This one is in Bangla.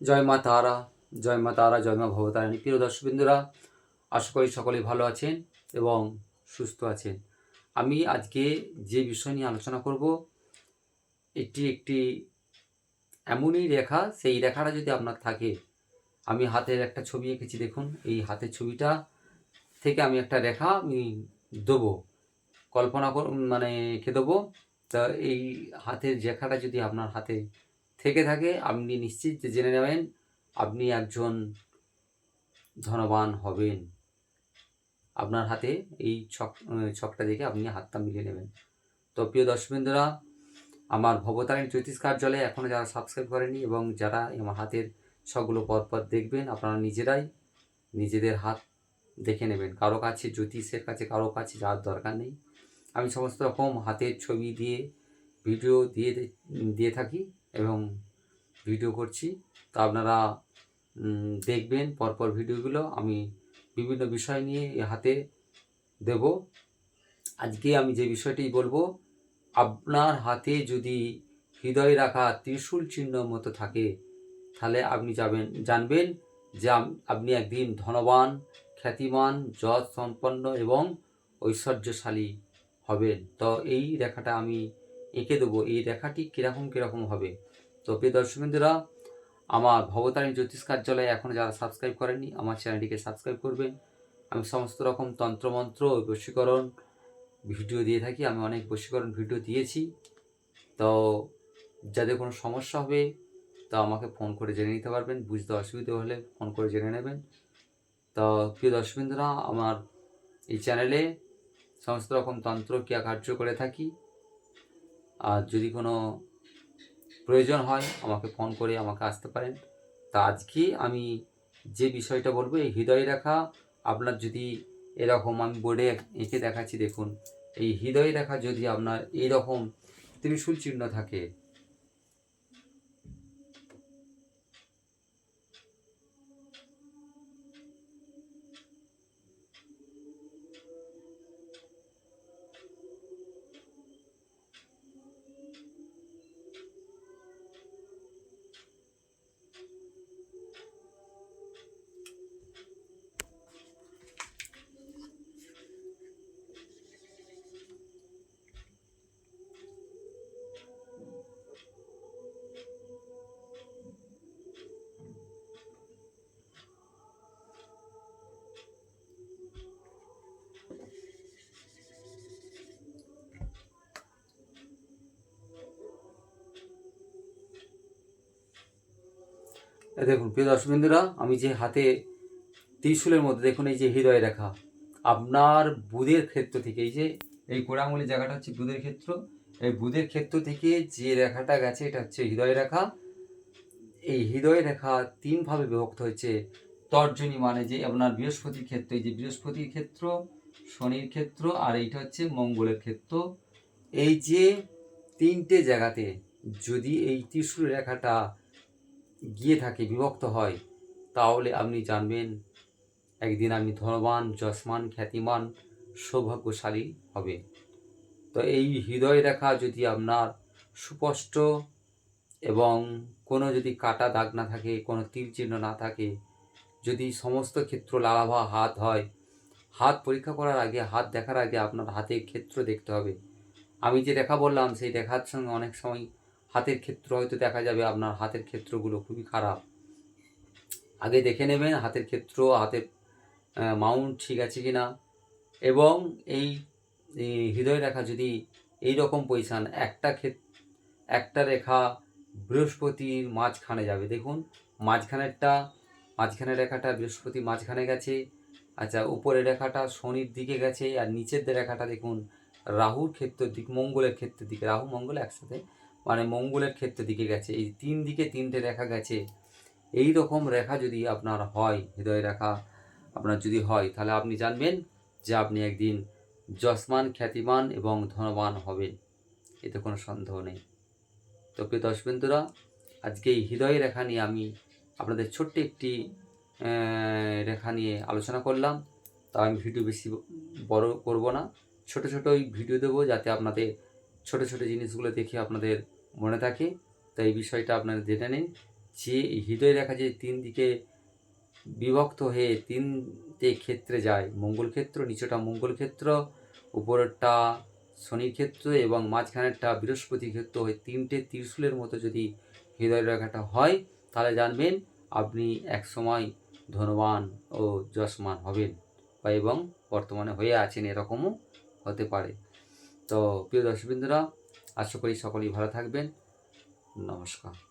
জয় মা তারা, জয় মা তারা, জয় মা ভবতারিণী। প্রিয় দর্শকবৃন্দুরা, আশা করি সকলেই ভালো আছেন এবং সুস্থ আছেন। আমি আজকে যে বিষয় নিয়ে আলোচনা করব, এটি একটি এমনই রেখা, সেই রেখাটা যদি আপনার থাকে, আমি হাতের একটা ছবি এঁকেছি, দেখুন, এই হাতের ছবিটা থেকে আমি একটা রেখা আমি দেবো, কল্পনা কর মানে এঁকে দেবো। তা এই হাতের রেখাটা যদি আপনার হাতে থেকে থাকে, আপনি নিশ্চিত যে জেনে নেবেন আপনি একজন ধনবান হবেন। আপনার হাতে এই ছক ছকটা দেখে আপনি হাতটা মিলিয়ে নেবেন। তো প্রিয় দর্শকবৃন্দরা, আমার ভবতারিণী জ্যোতিষ কার্যালয়ে এখনও যারা সাবস্ক্রাইব করেনি এবং যারা আমার হাতের ছকগুলো পরপর দেখবেন, আপনারা নিজেরাই নিজেদের হাত দেখে নেবেন। কারও কাছে জ্যোতিষের কাছে, কারও কাছে যাওয়ার দরকার নেই। আমি সমস্ত রকম হাতের ছবি দিয়ে ভিডিও দিয়ে দিয়ে থাকি। এবং ভিডিও করছি। তা আপনারা দেখবেন পরপর ভিডিওগুলো। আমি বিভিন্ন বিষয় নিয়ে হাতে দেব। আজকে আমি যে বিষয়টি বলব, আপনার হাতে যদি হৃদয় রাখা ত্রিশূল চিহ্ন মতো থাকে, তাহলে আপনি যাবেন, জানবেন যে আপনি একদিন ধনবান, খ্যাতিমান, যশ সম্পন্ন এবং ঐশ্বর্যশালী হবেন। তো এই রেখাটা আমি এঁকে দেবো। এই রেখাটি কীরকম কীরকম হবে? তো প্রিয় দর্শকবৃন্দুরা, আমার ভবতারিণী জ্যোতিষ কার্যালয়ে এখন যারা সাবস্ক্রাইব করেননি, আমার চ্যানেলটিকে সাবস্ক্রাইব করবেন। আমি সমস্ত রকম তন্ত্রমন্ত্র, বশীকরণ ভিডিও দিয়ে থাকি, আমি অনেক বশীকরণ ভিডিও দিয়েছি। তো যাদের কোনো সমস্যা হবে, তা আমাকে ফোন করে জেনে নিতে পারবেন। বুঝতে অসুবিধা হলে ফোন করে জেনে নেবেন। তো প্রিয় দর্শকবৃন্দরা, আমার এই চ্যানেলে সমস্ত রকম তন্ত্র ক্রিয়া কার্য করে থাকি। আর যদি কোনো প্রয়োজন হয়, আমাকে ফোন করে আমাকে আসতে পারেন। তা আজকে আমি যে বিষয়টা বলব, এই হৃদয় রেখা, আপনার যদি এরকম আমি বোর্ডে এঁকে দেখাচ্ছি, দেখুন, এই হৃদয় রেখা যদি আপনার এইরকম ত্রিশূল চিহ্ন থাকে দেখুন, প্রিয় দর্শকবৃন্দুরা আমি যে হাতে ত্রিশূলের মধ্যে দেখুন, এই যে হৃদয় রেখা, আপনার বুধের ক্ষেত্র থেকে, এই যে এই কোড়াঙ্গুলি জায়গাটা হচ্ছে বুধের ক্ষেত্র, এই বুধের ক্ষেত্র থেকে যে রেখাটা গেছে, এটা হচ্ছে হৃদয় রেখা। এই হৃদয় রেখা তিনভাবে বিভক্ত হয়েছে, তর্জনী মানে যে আপনার বৃহস্পতির ক্ষেত্র, এই যে বৃহস্পতির ক্ষেত্র, শনির ক্ষেত্র, আর এইটা হচ্ছে মঙ্গলের ক্ষেত্র। এই যে তিনটে জায়গাতে যদি এই ত্রিশূল রেখাটা গিয়ে থাকে, বিভক্ত হয়, তাহলে আপনি জানবেন একদিন আপনি ধনবান, যশমান, খ্যাতিমান, সৌভাগ্যশালী হবে তো এই হৃদয় রেখা যদি আপনার সুস্পষ্ট এবং কোনো যদি কাটা দাগ না থাকে, কোনো তীর চিহ্ন না থাকে, যদি সমস্ত ক্ষেত্র লালাভা হাত হয়, হাত পরীক্ষা করার আগে, হাত দেখার আগে আপনার হাতের ক্ষেত্র দেখতে হবে। আমি যে রেখা বললাম, সেই রেখার সঙ্গে অনেক সময় হাতের ক্ষেত্র হয়তো দেখা যাবে আপনার হাতের ক্ষেত্রগুলো খুবই খারাপ। আগে দেখে নেবেন হাতের ক্ষেত্র, হাতের মাউন্ট ঠিক আছে কি না এবং এই হৃদয় রেখা যদি এই রকম পজিশান একটা একটা রেখা বৃহস্পতির মাঝখানে যাবে। দেখুন, মাঝখানেরটা মাঝখানের রেখাটা বৃহস্পতি মাঝখানে গেছে। আচ্ছা উপরের রেখাটা শনির দিকে গেছে আর নিচের রেখাটা দেখুন রাহুর ক্ষেত্রের দিক, মঙ্গলের ক্ষেত্রের দিকে। রাহু, মঙ্গল একসাথে মানে মঙ্গলের ক্ষেত্রের দিকে গেছে। এই তিন দিকে তিনটে রেখা গেছে। এই রকম রেখা যদি আপনার হয়, হৃদয় রেখা আপনার যদি হয়, তাহলে আপনি জানবেন যে আপনি একদিন যশমান, খ্যাতিমান এবং ধনবান হবেন। এতে কোনো সন্দেহ নেই। তো প্রিয় দর্শকবৃন্দুরা, আজকে এই হৃদয় রেখা নিয়ে আমি আপনাদের ছোট্ট একটি রেখা নিয়ে আলোচনা করলাম। তা আমি ভিডিও বেশি বড় করব না। ছোট ছোট ভিডিও দেবো যাতে আপনাদের ছোট ছোট জিনিসগুলো দেখে আপনাদের মনে থাকে তো এই বিষয়টা আপনারা জেনে নিন। যে হৃদয় রেখা যে তিন দিকে বিভক্ত হয়ে তিনটে ক্ষেত্রে যায়, মঙ্গল ক্ষেত্র নিচেটা মঙ্গল ক্ষেত্র, উপরেরটা শনির ক্ষেত্র এবং মাঝখানেরটা বৃহস্পতি ক্ষেত্র হয়ে তিনটে ত্রিশূলের মতো যদি হৃদয় রেখাটা হয়, তাহলে জানবেন আপনি এক সময় ধনবান ও যশমান হবেন বা এবং বর্তমানে হয়ে আছেন এরকমও হতে পারে। তো প্রিয় দর্শকবৃন্দরা আশা করি সকলেই ভালো থাকবেন। নমস্কার।